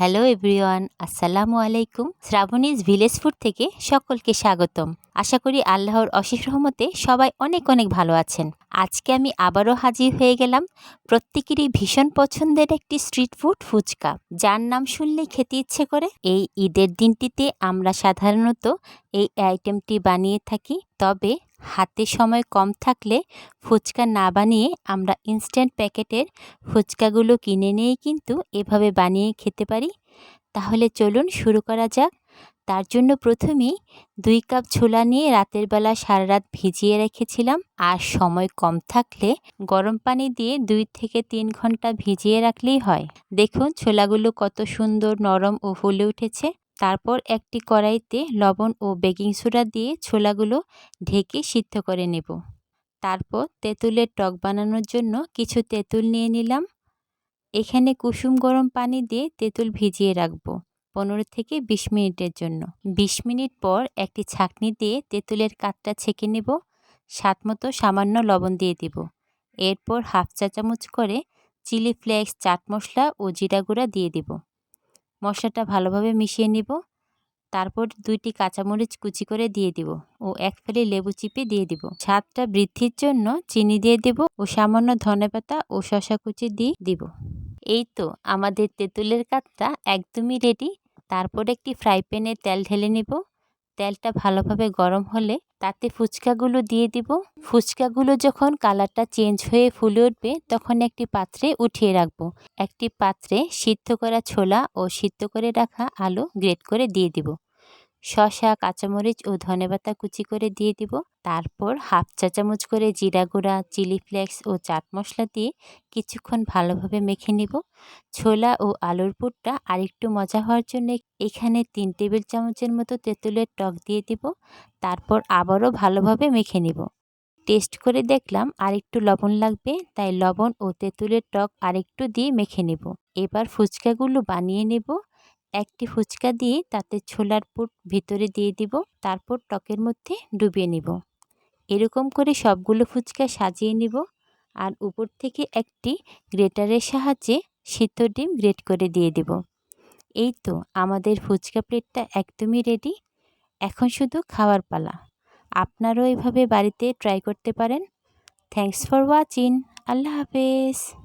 Hello everyone, আসসালামু আলাইকুম। Shrabani's village food থেকে সকলকে স্বাগতম। আশা করি আল্লাহর অশেষ রহমতে সবাই অনেক অনেক ভালো আছেন। আজকে আমি আবারও হাজির হয়ে গেলাম প্রত্যেকেরই ভীষণ পছন্দের একটি স্ট্রিট ফুড ফুচকা। যার নাম শুনলেই খেতে ইচ্ছে করে। এই ঈদের দিনটিতে আমরা সাধারণত এই আইটেমটি বানিয়ে থাকি। তবে হাতে সময় কম থাকলে ফুচকা না বানিয়ে আমরা ইনস্ট্যান্ট প্যাকেটের ফুচকাগুলো কিনে নিয়ে কিন্তু এভাবে বানিয়ে খেতে পারি। তাহলে চলুন শুরু করা যাক। তার জন্য প্রথমেই দুই কাপ ছোলা নিয়ে রাতের বেলা সারা রাত ভিজিয়ে রেখেছিলাম আর সময় কম থাকলে গরম পানি দিয়ে দুই থেকে তিন ঘণ্টা ভিজিয়ে রাখলেই হয়। দেখুন ছোলাগুলো কত সুন্দর নরম ও ফুলে উঠেছে। তারপর একটি কড়াইতে লবণ ও বেকিং সোডা দিয়ে ছোলাগুলো ঢেকে সিদ্ধ করে নেব। তারপর তেঁতুলের টক বানানোর জন্য কিছু তেঁতুল নিয়ে নিলাম। এখানে কুসুম গরম পানি দিয়ে তেঁতুল ভিজিয়ে রাখব পনেরো থেকে বিশ মিনিটের জন্য। বিশ মিনিট পর একটি ছাঁকনি দিয়ে তেঁতুলের কাঠটা ছেঁকে নেব। স্বাদ মতো সামান্য লবণ দিয়ে দেব। এরপর হাফ চা চামচ করে চিলি ফ্লেক্স, চাট মশলা ও জিরা গুঁড়া দিয়ে দেব। মশলাটা ভালোভাবে মিশিয়ে নিব। তারপর দুইটি কাঁচামরিচ কুচি করে দিয়ে দিব ও এক ফেলে লেবু চিপে দিয়ে দিব। স্বাদটা বৃদ্ধির জন্য চিনি দিয়ে দেব ও সামান্য ধনেপাতা ও শশা কুচি দিয়ে দিব। এই তো আমাদের তেঁতুলের কাতটা একদমই রেডি তারপর একটি ফ্রাই প্যানে তেল ঢেলে নেব। তেলটা ভালোভাবে গরম হলে তাতে ফুচকাগুলো দিয়ে দিব। ফুচকাগুলো যখন কালারটা চেঞ্জ হয়ে ফুলে উঠবে, তখন একটি পাত্রে উঠিয়ে রাখব। একটি পাত্রে সিদ্ধ করা ছোলা ও সিদ্ধ করে রাখা আলু গ্রেট করে দিয়ে দিব। শসা, কাঁচামরিচ ও ধনেপাতা কুচি করে দিয়ে দিব। তারপর হাফ চা চামচ করে জিরা গুঁড়া, চিলি ফ্লেক্স ও চাট মশলা দিয়ে কিছুক্ষণ ভালোভাবে মেখে নিব। ছোলা ও আলুর পুরটা আরেকটু মজা হওয়ার জন্য এখানে তিন টেবিল চামচের মতো তেঁতুলের টক দিয়ে দিব। তারপর আবারও ভালোভাবে মেখে নিব। টেস্ট করে দেখলাম আরেকটু লবণ লাগবে, তাই লবণ ও তেঁতুলের টক আরেকটু দিয়ে মেখে নেব। এবার ফুচকাগুলো বানিয়ে নেব। একটি ফুচকা দিয়ে তাতে ছোলার পুট ভিতরে দিয়ে দিব, তারপর টকের মধ্যে ডুবিয়ে নিব। এরকম করে সবগুলো ফুচকা সাজিয়ে নিব আর উপর থেকে একটি গ্রেটারের সাহায্যে সিদ্ধ ডিম গ্রেট করে দিয়ে দেব। এই তো আমাদের ফুচকা প্লেটটা একদমই রেডি। এখন শুধু খাওয়ার পালা। আপনারাও এভাবে বাড়িতে ট্রাই করতে পারেন। Thanks for watching. আল্লাহ হাফেজ।